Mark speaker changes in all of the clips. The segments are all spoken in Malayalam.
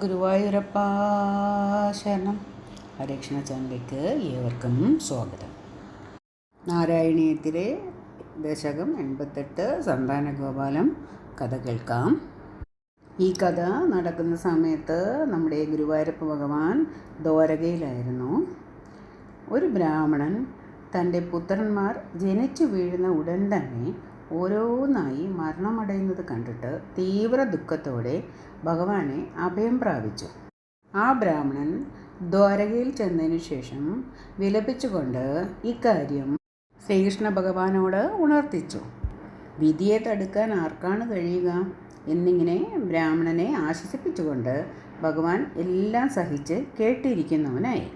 Speaker 1: ഗുരുവായൂരപ്പ ശരണം. ഹരകൃഷ്ണ ചാനലിലേക്ക് ഏവർക്കും സ്വാഗതം. നാരായണീയത്തിലെ ദശകം എൺപത്തെട്ട് സന്താന ഗോപാലം കഥ കേൾക്കാം. ഈ കഥ നടക്കുന്ന സമയത്ത് നമ്മുടെ ഗുരുവായൂരപ്പ ഭഗവാൻ ദ്വാരകയിലായിരുന്നു. ഒരു ബ്രാഹ്മണൻ തന്റെ പുത്രന്മാർ ജനിച്ചു വീഴുന്ന ഉടൻ തന്നെ ഓരോന്നായി മരണമടയുന്നത് കണ്ടിട്ട് തീവ്ര ദുഃഖത്തോടെ ഭഗവാനെ അഭയം പ്രാപിച്ചു. ആ ബ്രാഹ്മണൻ ദ്വാരകയിൽ ചെന്നതിന് ശേഷം വിലപിച്ചുകൊണ്ട് ഇക്കാര്യം ശ്രീകൃഷ്ണ ഭഗവാനോട് ഉണർത്തിച്ചു. വിധിയെ തടുക്കാൻ ആർക്കാണ് കഴിയുക? എന്നിങ്ങനെ ബ്രാഹ്മണനെ ആശ്വസിപ്പിച്ചുകൊണ്ട് ഭഗവാൻ എല്ലാം സഹിച്ച് കേട്ടിരിക്കുന്നവനായി.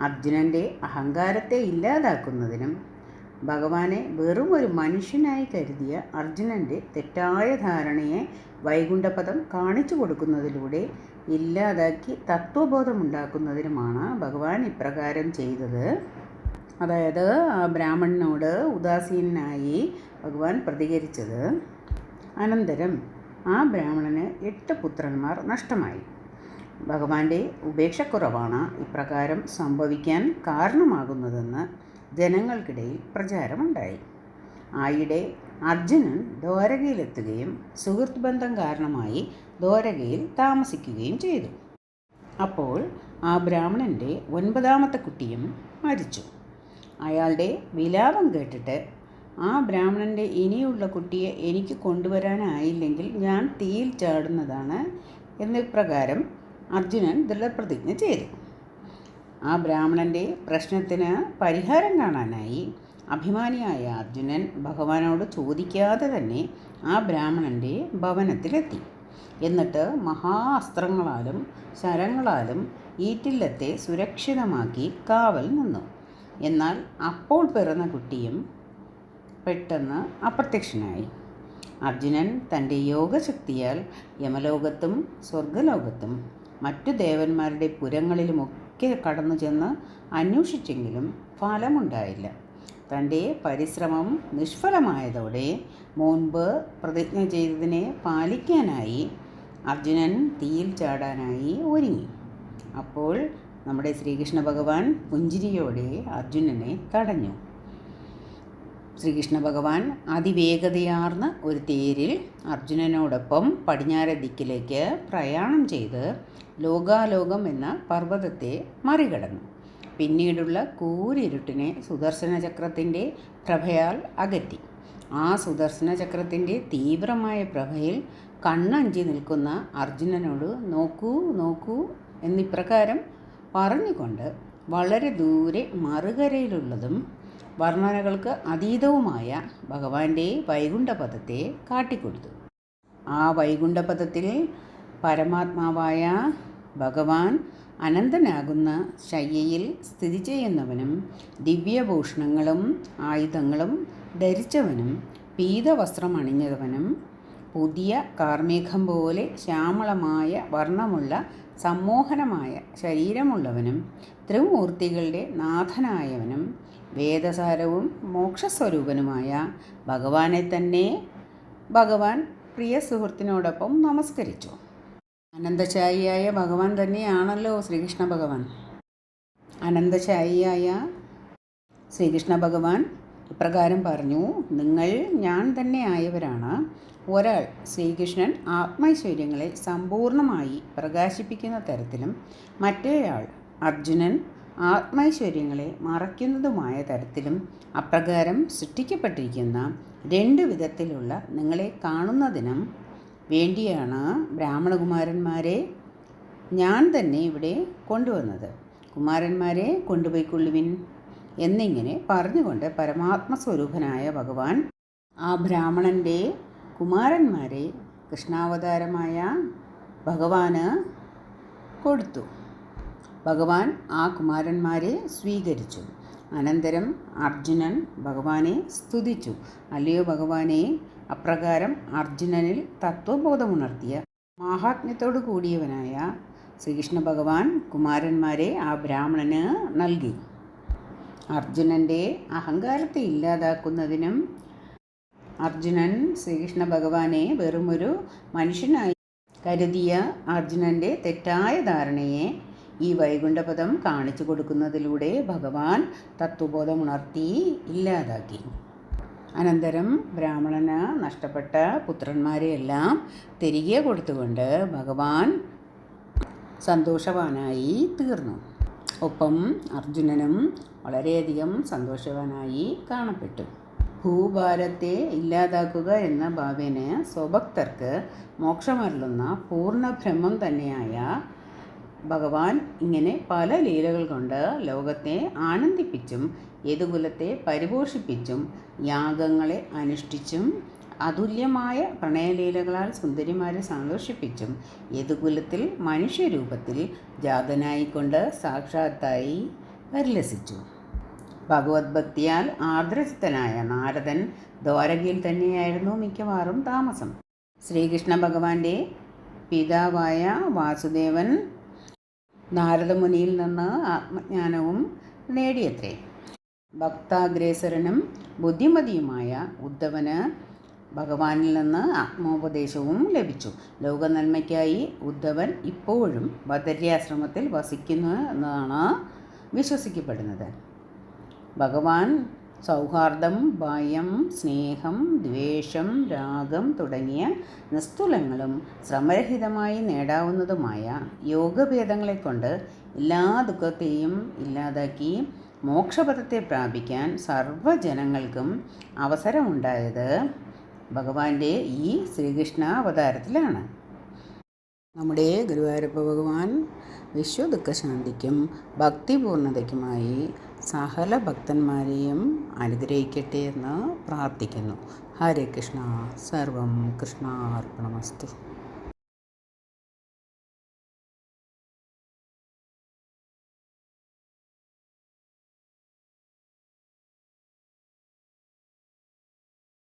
Speaker 1: അർജുനന്റെ അഹങ്കാരത്തെ ഇല്ലാതാക്കുന്നതിനും ഭഗവാനെ വെറും ഒരു മനുഷ്യനായി കരുതിയ അർജുനന്റെ തെറ്റായ ധാരണയെ വൈകുണ്ഠപദം കാണിച്ചു കൊടുക്കുന്നതിലൂടെ ഇല്ലാതാക്കി തത്വബോധമുണ്ടാക്കുന്നതിനുമാണ് ഭഗവാൻ ഇപ്രകാരം ചെയ്തത്. അതായത് ബ്രാഹ്മണനോട് ഉദാസീനായി ഭഗവാൻ പ്രതികരിച്ചത്. അനന്തരം ആ ബ്രാഹ്മണന് എട്ട് പുത്രന്മാർ നഷ്ടമായി. ഭഗവാന്റെ ഉപേക്ഷക്കുറവാണ് ഇപ്രകാരം സംഭവിക്കാൻ കാരണമാകുന്നതെന്ന് ജനങ്ങൾക്കിടയിൽ പ്രചാരമുണ്ടായി. ആയിടെ അർജുനൻ ദ്വാരകയിലെത്തുകയും സുഹൃത്ത് ബന്ധം കാരണമായി ദ്വാരകയിൽ താമസിക്കുകയും ചെയ്തു. അപ്പോൾ ആ ബ്രാഹ്മണന്റെ ഒൻപതാമത്തെ കുട്ടിയും മരിച്ചു. അയാളുടെ വിലാപം കേട്ടിട്ട് ആ ബ്രാഹ്മണന്റെ ഇനിയുള്ള കുട്ടിയെ എനിക്ക് കൊണ്ടുവരാനായില്ലെങ്കിൽ ഞാൻ തീയിൽ ചാടുന്നതാണ് എന്ന പ്രകാരം അർജുനൻ ദൃഢപ്രതിജ്ഞ ചെയ്തു. ആ ബ്രാഹ്മണന്റെ പ്രശ്നത്തിന് പരിഹാരം കാണാനായി അഭിമാനിയായ അർജുനൻ ഭഗവാനോട് ചോദിക്കാതെ തന്നെ ആ ബ്രാഹ്മണന്റെ ഭവനത്തിലെത്തി. എന്നിട്ട് മഹാ അസ്ത്രങ്ങളാലും ശരങ്ങളാലും ഈറ്റില്ലത്തെ സുരക്ഷിതമാക്കി കാവൽ നിന്നു. എന്നാൽ അപ്പോൾ പിറന്ന കുട്ടിയും പെട്ടെന്ന് അപ്രത്യക്ഷനായി. അർജുനൻ തന്റെ യോഗശക്തിയാൽ യമലോകത്തും സ്വർഗലോകത്തും മറ്റു ദേവന്മാരുടെ പുരങ്ങളിലുമൊക്കെ കടന്നു ചെന്ന് അന്വേഷിച്ചെങ്കിലും ഫലമുണ്ടായില്ല. തന്റെ പരിശ്രമം നിഷ്ഫലമായതോടെ മുൻപ് പ്രതിജ്ഞ ചെയ്തതിനെ പാലിക്കാനായി അർജുനൻ തീയിൽ ചാടാനായി ഒരുങ്ങി. അപ്പോൾ നമ്മുടെ ശ്രീകൃഷ്ണ ഭഗവാൻ പുഞ്ചിരിയോടെ അർജുനനെ തടഞ്ഞു. ശ്രീകൃഷ്ണ ഭഗവാൻ അതിവേഗതയാർന്ന ഒരു തേരിൽ അർജുനനോടൊപ്പം പടിഞ്ഞാറെ ദിക്കിലേക്ക് പ്രയാണം ചെയ്ത് ലോകാലോകം എന്ന പർവതത്തെ മറികടന്നു. പിന്നീടുള്ള കൂരിരുട്ടിനെ സുദർശന ചക്രത്തിന്റെ പ്രഭയാൽ അകറ്റി. ആ സുദർശന ചക്രത്തിന്റെ തീവ്രമായ പ്രഭയിൽ കണ്ണഞ്ചി നിൽക്കുന്ന അർജുനനോട് നോക്കൂ നോക്കൂ എന്നിപ്രകാരം പറഞ്ഞുകൊണ്ട് വളരെ ദൂരെ മറുകരയിലുള്ളതും വർണനകൾക്ക് അതീതവുമായ ഭഗവാന്റെ വൈകുണ്ഠപഥത്തെ കാട്ടിക്കൊടുത്തു. ആ വൈകുണ്ഠപദത്തിൽ പരമാത്മാവായ ഭഗവാൻ അനന്തനാകുന്ന ശയ്യയിൽ സ്ഥിതി ചെയ്യുന്നവനും ദിവ്യഭൂഷണങ്ങളും ആയുധങ്ങളും ധരിച്ചവനും പീതവസ്ത്രം അണിഞ്ഞവനും പുതിയ കാർമേഘം പോലെ ശ്യാമളമായ വർണമുള്ള സമ്മോഹനമായ ശരീരമുള്ളവനും ത്രിമൂർത്തികളുടെ നാഥനായവനും വേദസാരവും മോക്ഷസ്വരൂപനുമായ ഭഗവാനെ തന്നെ ഭഗവാൻ പ്രിയ സുഹൃത്തിനോടൊപ്പം നമസ്കരിച്ചു. അനന്തശായിയായ ഭഗവാൻ തന്നെയാണല്ലോ ശ്രീകൃഷ്ണ ഭഗവാൻ. അനന്തശായിയായ ശ്രീകൃഷ്ണ ഭഗവാൻ ഇപ്രകാരം പറഞ്ഞു നിങ്ങൾ ഞാൻ തന്നെ ആയവരാണ്. ഒരാൾ ശ്രീകൃഷ്ണൻ ആത്മൈശ്വര്യങ്ങളെ സമ്പൂർണമായി പ്രകാശിപ്പിക്കുന്ന തരത്തിലും മറ്റേയാൾ അർജുനൻ ആത്മൈശ്വര്യങ്ങളെ മറയ്ക്കുന്നതുമായ തരത്തിലും അപ്രകാരം സൃഷ്ടിക്കപ്പെട്ടിരിക്കുന്ന രണ്ട് വിധത്തിലുള്ള നിങ്ങളെ കാണുന്നതിനും വേണ്ടിയാണ് ബ്രാഹ്മണകുമാരന്മാരെ ഞാൻ തന്നെ ഇവിടെ കൊണ്ടുവന്നത്. കുമാരന്മാരെ കൊണ്ടുപോയിക്കൊള്ളുവിൻ എന്നിങ്ങനെ പറഞ്ഞുകൊണ്ട് പരമാത്മസ്വരൂപനായ ഭഗവാൻ ആ ബ്രാഹ്മണന്റെ കുമാരന്മാരെ കൃഷ്ണാവതാരമായ ഭഗവാന് കൊടുത്തു. ഭഗവാൻ ആ കുമാരന്മാരെ സ്വീകരിച്ചു. അനന്തരം അർജുനൻ ഭഗവാനെ സ്തുതിച്ചു. അല്ലയോ ഭഗവാനെ അപ്രകാരം അർജുനനിൽ തത്വബോധമുണർത്തിയ മാഹാത്മ്യത്തോടു കൂടിയവനായ ശ്രീകൃഷ്ണ ഭഗവാൻ കുമാരന്മാരെ ആ ബ്രാഹ്മണന് നൽകി. അർജുനന്റെ അഹങ്കാരത്തെ ഇല്ലാതാക്കുന്നതിനും അർജുനൻ ശ്രീകൃഷ്ണ ഭഗവാനെ വെറുമൊരു മനുഷ്യനായി കരുതിയ അർജുനന്റെ തെറ്റായ ധാരണയെ ഈ വൈകുണ്ഠപദം കാണിച്ചു കൊടുക്കുന്നതിലൂടെ ഭഗവാൻ തത്വബോധമുണർത്തി ഇല്ലാതാക്കി. അനന്തരം ബ്രാഹ്മണന് നഷ്ടപ്പെട്ട പുത്രന്മാരെയെല്ലാം തിരികെ കൊടുത്തുകൊണ്ട് ഭഗവാൻ സന്തോഷവാനായി തീർന്നു. ഒപ്പം അർജുനനും വളരെയധികം സന്തോഷവാനായി കാണപ്പെട്ടു. ഭൂഭാരത്തെ ഇല്ലാതാക്കുക എന്ന ഭാവേനെ സ്വഭക്തർക്ക് മോക്ഷമരുളുന്ന പൂർണബ്രഹ്മം തന്നെയായ ഭഗവാൻ ഇങ്ങനെ പല ലീലകൾ കൊണ്ട് ലോകത്തെ ആനന്ദിപ്പിച്ചും യദുകുലത്തെ പരിപോഷിപ്പിച്ചും യാഗങ്ങളെ അനുഷ്ഠിച്ചും അതുല്യമായ പ്രണയലീലകളാൽ സുന്ദരിമാരെ സന്തോഷിപ്പിച്ചും യദുകുലത്തിൽ മനുഷ്യരൂപത്തിൽ ജാതനായിക്കൊണ്ട് സാക്ഷാത്തായി പരിലസിച്ചു. ഭഗവത് ഭക്തിയാൽ ആർദ്രചിത്തനായ നാരദൻ ദ്വാരകയിൽ തന്നെയായിരുന്നു മിക്കവാറും താമസം. ശ്രീകൃഷ്ണ ഭഗവാന്റെ പിതാവായ വാസുദേവൻ നാരദമുനിയിൽ നിന്ന് ആത്മജ്ഞാനവും നേടിയത്രേ. ഭക്താഗ്രേസരനും ബുദ്ധിമതിയുമായ ഉദ്ധവന് ഭഗവാനിൽ നിന്ന് ആത്മോപദേശവും ലഭിച്ചു. ലോകനന്മയ്ക്കായി ഉദ്ധവൻ ഇപ്പോഴും ഭദ്ര്യാശ്രമത്തിൽ വസിക്കുന്നു എന്നതാണ് വിശ്വസിക്കപ്പെടുന്നത്. ഭഗവാൻ സൗഹാർദ്ദം ഭയം സ്നേഹം ദ്വേഷം രാഗം തുടങ്ങിയ നിസ്തുലങ്ങളും ശ്രമരഹിതമായി നേടാവുന്നതുമായ യോഗഭേദങ്ങളെ കൊണ്ട് എല്ലാ ദുഃഖത്തെയും ഇല്ലാതാക്കി മോക്ഷപഥത്തെ പ്രാപിക്കാൻ സർവജനങ്ങൾക്കും അവസരമുണ്ടായത് ഭഗവാന്റെ ഈ ശ്രീകൃഷ്ണ അവതാരത്തിലാണ് നമ്മുടെ ഗുരുവായൂരപ്പ ഭഗവാൻ വിശ്വദുഃഖശാന്തിക്കും ഭക്തിപൂർണതയ്ക്കുമായി സകല ഭക്തന്മാരെയും അനുഗ്രഹിക്കട്ടെ എന്ന് പ്രാർത്ഥിക്കുന്നു. ഹരേ കൃഷ്ണ. സർവം കൃഷ്ണാർപ്പണമസ്തു.